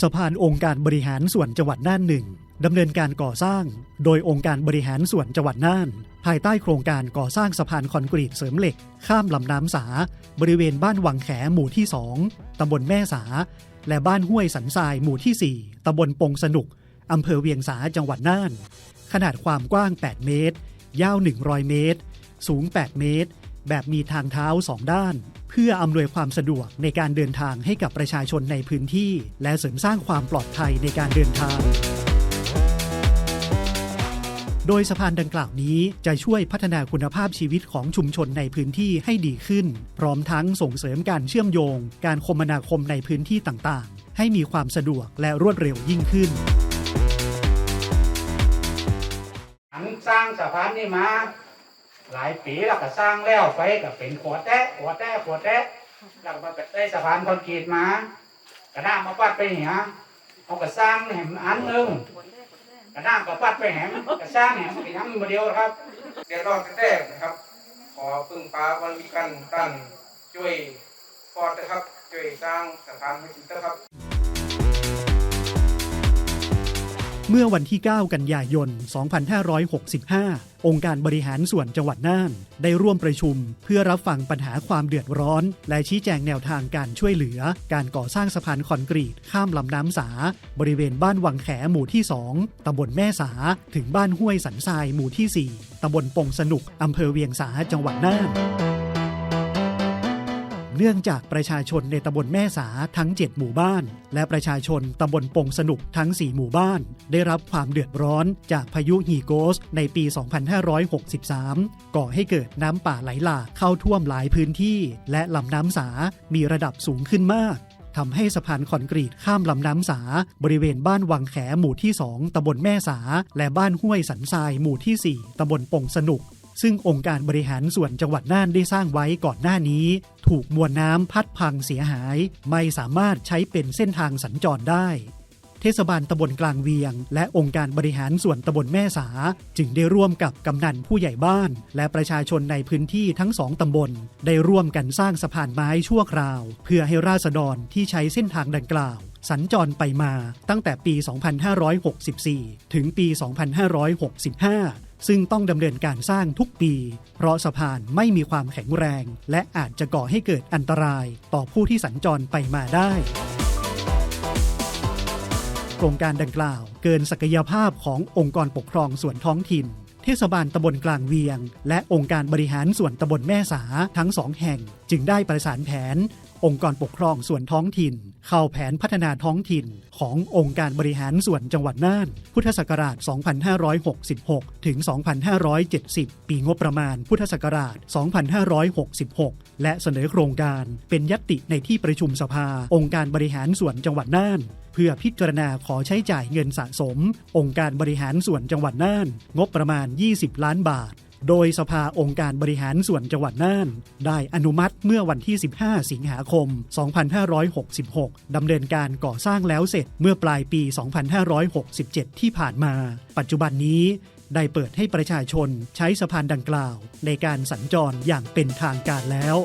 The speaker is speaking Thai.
สะพานองค์การบริหารส่วนจังหวัดน่านหนึ่งดำเนินการก่อสร้าง โดยองค์การบริหารส่วนจังหวัดน่าน ภายใต้โครงการก่อสร้างสะพานคอนกรีตเสริมเหล็ก ข้ามลำน้ำสา บริเวณบ้านวังแขหมู่ที่ 2 ตำบลแม่สา และบ้านห้วยสันทรายหมู่ที่ 4 ตำบลปงสนุก อำเภอเวียงสาจังหวัดน่าน ขนาดความกว้าง 8 เมตร ยาว 100 เมตร สูง 8 เมตร แบบมีทางเท้า2ด้าน เพื่ออำนวยความสะดวกในการเดินทางให้กับประชาชนในพื้นที่ และเสริมสร้างความปลอดภัยในการเดินทางโดยสะพานดังกล่าวนี้จะช่วยพัฒนาคุณภาพชีวิตของชุมชนในพื้นที่ให้ดีขึ้น พร้อมทั้งส่งเสริมการเชื่อมโยง การคมนาคมในพื้นที่ต่างๆ ให้มีความสะดวกและรวดเร็วยิ่งขึ้นอันสร้างสะพานนี่มา หลายปีแล้วก็สร้างแล้วไปก็เป็นขวดแตะขวดแตะขวดแตะแล้วก็มาได้สะพานคอนกรีตมากระด้างมาปัดไปเหียเขาก็สร้างแหมอันหนึงกระด้างก็ปัดไปแหมก็สร้างแหมอีกอันมาเดียวครับเดือดร้อนแรกนะครับ ขอพึ่งพาวันมีกันตั้นช่วยฟอดนะครับช่วยสร้างสะพานให้ดีนะครับ เมื่อวันที่ 9 กันยายน 2565 องค์การบริหารส่วนจังหวัดน่าน ได้ร่วมประชุม เพื่อรับฟังปัญหาความเดือดร้อน และชี้แจงแนวทางการช่วยเหลือ การก่อสร้างสะพานคอนกรีต ข้ามลำน้ำสา บริเวณบ้านวังแขหมู่ที่ 2 ตำบลแม่สา ถึงบ้านห้วยสันทรายหมู่ที่ 4 ตำบลปงสนุก อำเภอเวียงสาจังหวัดน่าน เนื่องจากประชาชนในตำบลแม่สาทั้ง 7 หมู่บ้าน และประชาชนตำบลปงสนุกทั้ง 4 หมู่บ้าน ได้รับความเดือดร้อนจากพายุฮีโกสในปี 2563 ก่อให้เกิดน้ำป่าไหลหลากเข้าท่วมหลายพื้นที่ และลำน้ำสา มีระดับสูงขึ้นมากทำให้สะพานคอนกรีตข้ามลำน้ำสา บริเวณบ้านวังแขหมู่ที่ 2ตำบลแม่สา และบ้านห้วยสันทรายหมู่ที่ 4ตำบลปงสนุก ซึ่งองค์การบริหารส่วนจังหวัดน่านได้สร้างไว้ก่อนหน้านี้ ถูกมวลน้ำพัดพังเสียหาย ไม่สามารถใช้เป็นเส้นทางสัญจรได้ เทศบาลตำบลกลางเวียง และองค์การบริหารส่วนตำบลแม่สา จึงได้ร่วมกับกำนันผู้ใหญ่บ้าน และประชาชนในพื้นที่ทั้งสองตำบล ได้ร่วมกันสร้างสะพานไม้ชั่วคราว เพื่อให้ราษฎรที่ใช้เส้นทางดังกล่าว สัญจรไปมาตั้งแต่ปี 2564 ถึงปี 2565 ซึ่งต้องดำเนินการสร้างทุกปี เพราะสะพานไม่มีความแข็งแรง และอาจจะก่อให้เกิดอันตรายต่อผู้ที่สัญจรไปมาได้โครงการดังกล่าวเกินศักยภาพขององค์กรปกครองส่วนท้องถิ่น เทศบาลตำบลกลางเวียง และองค์การบริหารส่วนตำบลแม่สาทั้งสองแห่งจึงได้ประสานแผน องค์กรปกครองส่วนท้องถิ่น เข้าแผนพัฒนาท้องถิ่น ขององค์การบริหารส่วนจังหวัดน่าน พุทธศักราช 2566 ถึง 2570 ปีงบประมาณ พุทธศักราช 2566 และเสนอโครงการเป็นยติในที่ประชุมสภา องค์การบริหารส่วนจังหวัดน่านเพื่อพิจารณาขอใช้จ่ายเงินสะสม องค์การบริหารส่วนจังหวัดน่าน งบประมาณ 20 ล้านบาท โดยสภาองค์การบริหารส่วนจังหวัดน่าน ได้อนุมัติเมื่อวันที่ 15 สิงหาคม 2566 ดำเนินการก่อสร้างแล้วเสร็จเมื่อปลายปี 2567 ที่ผ่านมา ปัจจุบันนี้ได้เปิดให้ประชาชนใช้สะพานดังกล่าว ในการสัญจรอย่างเป็นทางการแล้ว